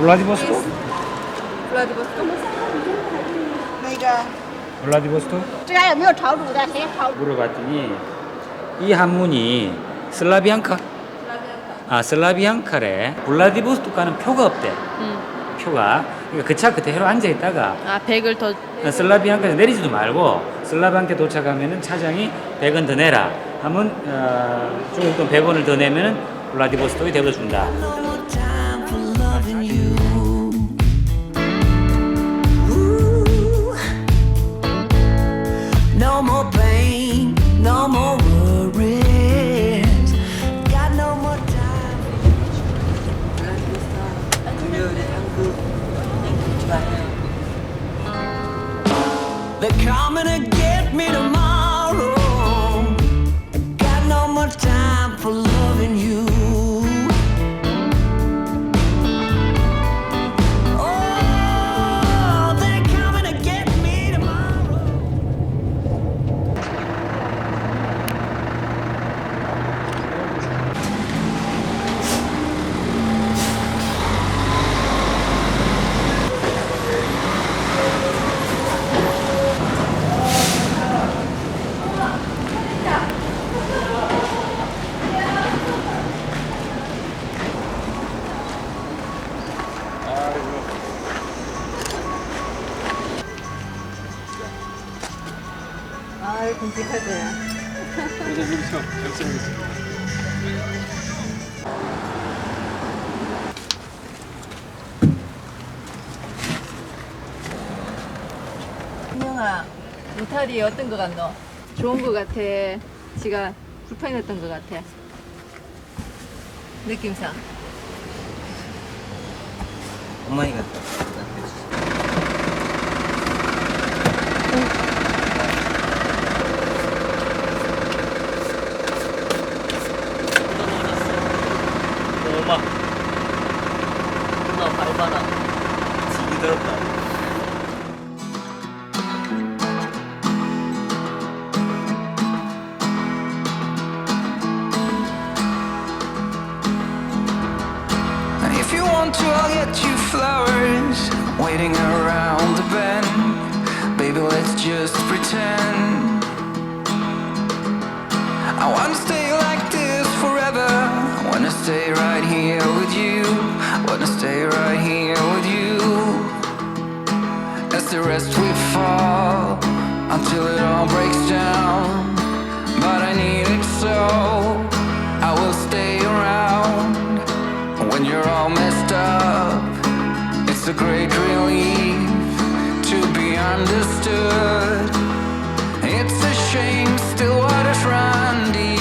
블라디보스토크? 布拉迪波斯托克。那个 블라디보스토크? 这家有没有炒卤的？谁炒卤？ 물어봤더니 이 한문이 슬라비앙카? 아 슬라비앙카래 블라디보스토크는 표가 없대 음. 표가 그러니까 그 차 그대로 앉아 있다가 아 100을 더 슬라비앙카에서 내리지도 말고 슬라비앙카 도착하면은 차장이 100원 더 내라 하면 어, 중국 돈 100원을 더 내면은 블라디보스토크에 데려준다 coming again. 아 끔찍하대. 민영아, 로타리 어떤 거 같노? 좋은 거 같아. 지가 불편했던 거 같아. 느낌상. 어머니가 엄 waiting around the bend. Baby, let's just pretend. I wanna stay like this forever. I wanna stay right here with you. I Wanna stay right here with you. As the rest we fall until it all breaks down. But I need it so. It's a great relief to be understood. It's a shame still waters run deep.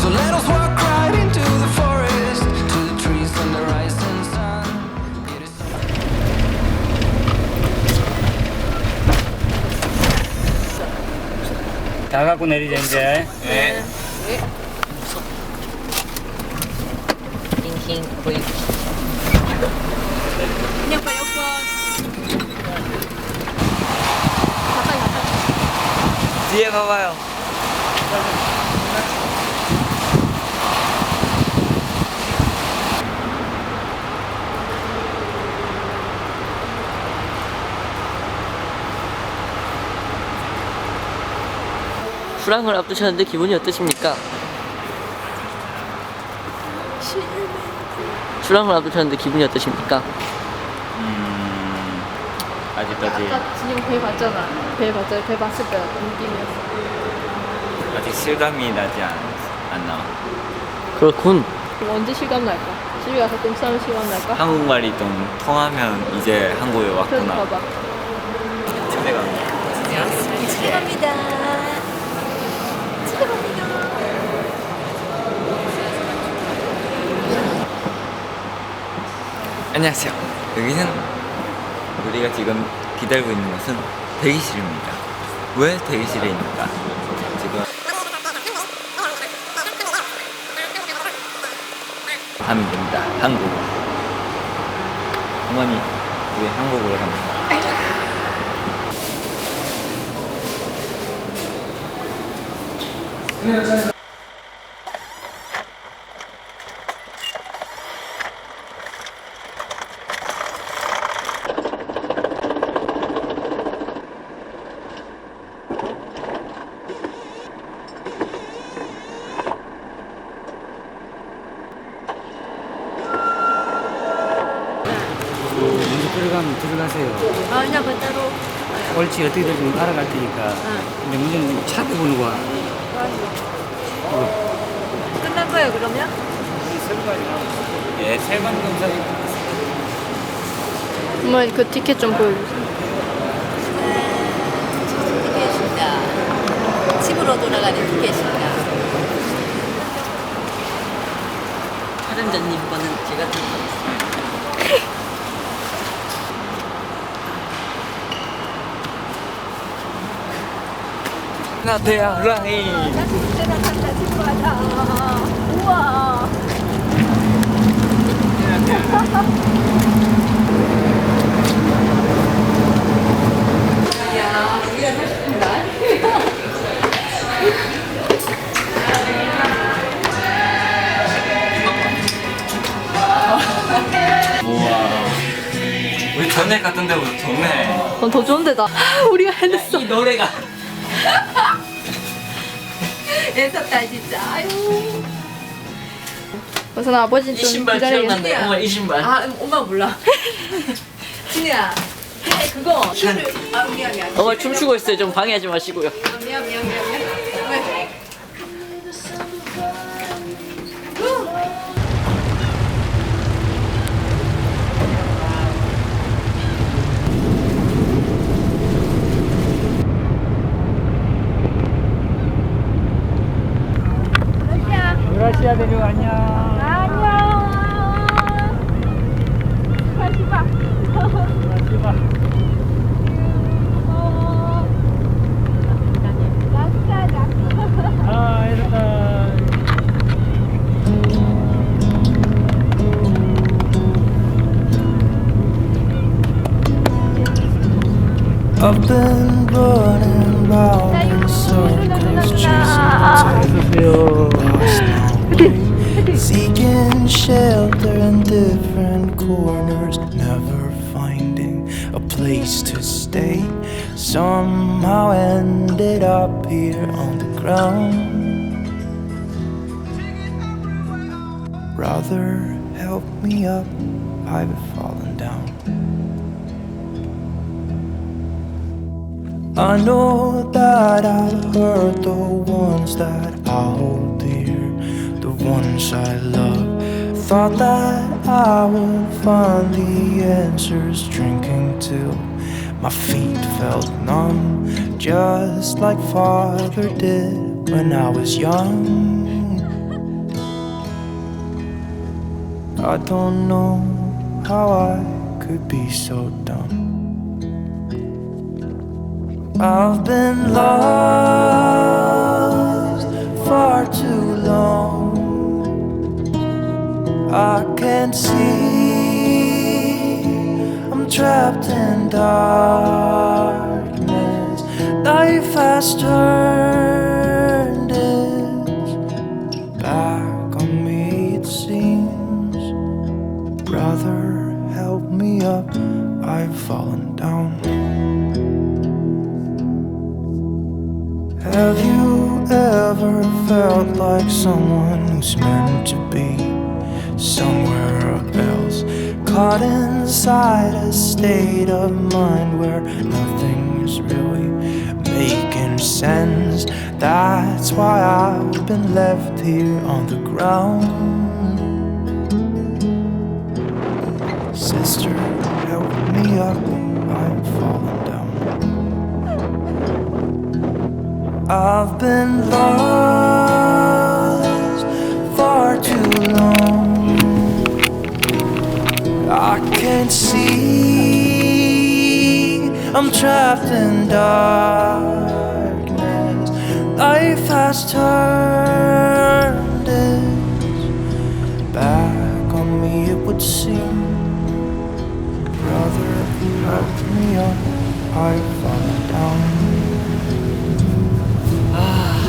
So let us walk right into the forest to the trees and the rising sun. It is 다 갖고 내리자 이제 네 킹 킹 보이 그냥 빨리 오빠. 뒤에 봐봐요 수랑을 앞두셨는데 기분이 어떠십니까? 수랑을 앞두셨는데 기분이 어떠십니까? 음, 아직까지 아까 진영 배 봤잖아. 배 봤잖아. 배 봤을 때 느낌이었어. 아직 실감이 나지 않, 않나 그렇군 그럼 언제 실감 날까? 집에 가서 똥 싸는 실감 날까? 한국말이 좀 통하면 이제 한국에 그래서 왔구나. 봐봐. 내가 안녕하세요. 여기는 우리가 지금 기다리고 있는 곳은 대기실입니다. 왜 대기실에 있는가? 지금 하면 됩니다. 한국어. 어머니, 우리 한국어로 합니다. 있어요. 아 그냥 그 따로 옳지 어떻게 될지 알아갈 테니까. 근데 문제는 차도 보는 거야. 끝난 거예요 그러면? 예, 세관 검사 엄마 그 티켓 좀 보여주세요 티켓입니다. 집으로 돌아가는 티켓입니다. 촬영자님 거는 제가 들고 가겠습니다. 나 대학랑이. 우와. 우리 전에 갔던 데보다 좋네. 넌더 좋은 데다. 우리가 해냈어. 이 노래가 애썼다 진짜 아유 우선 아버지 이 좀 신발 기억난다. 엄마 이 신발. 아 음, 엄마 몰라 진이야 그래 그거 춤을 아 미안 미안 엄마 춤추고 있어요. 좀 방해하지 마시고요. 아, 미안 미안 미안 미안 유라시아 대륙 안녕. 안녕 다시봐 유라시아. 아, 이렇다. I've been running round in circles, chasing 어서 corners, never finding a place to stay. Somehow ended up here on the ground. Brother, help me up, I've fallen down. I know that I've hurt the ones that I hold dear, the ones I love. Thought that I would find the answers drinking till my feet felt numb, just like father did when I was young. I don't know how I could be so dumb. I've been lost I can't see. I'm trapped in darkness. Life has turned its back on me, it seems. Brother, help me up. I've fallen down. Have you ever felt like someone who's meant to be somewhere else? Caught inside a state of mind where nothing's really making sense. That's why I've been left here on the ground. Sister, help me up. I've fallen down. I've been lost can't see. I'm trapped in darkness. Life has turned its back on me, it would seem. Brother, help me up. I've fallen down. Ah,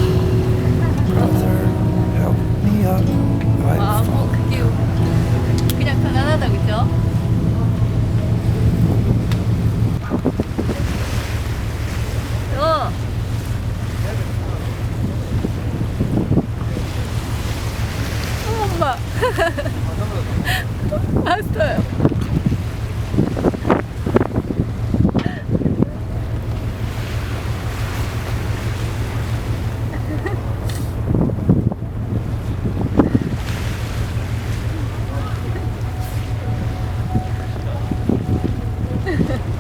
brother, help me up. I've 아, 뭐 Hasta. Ha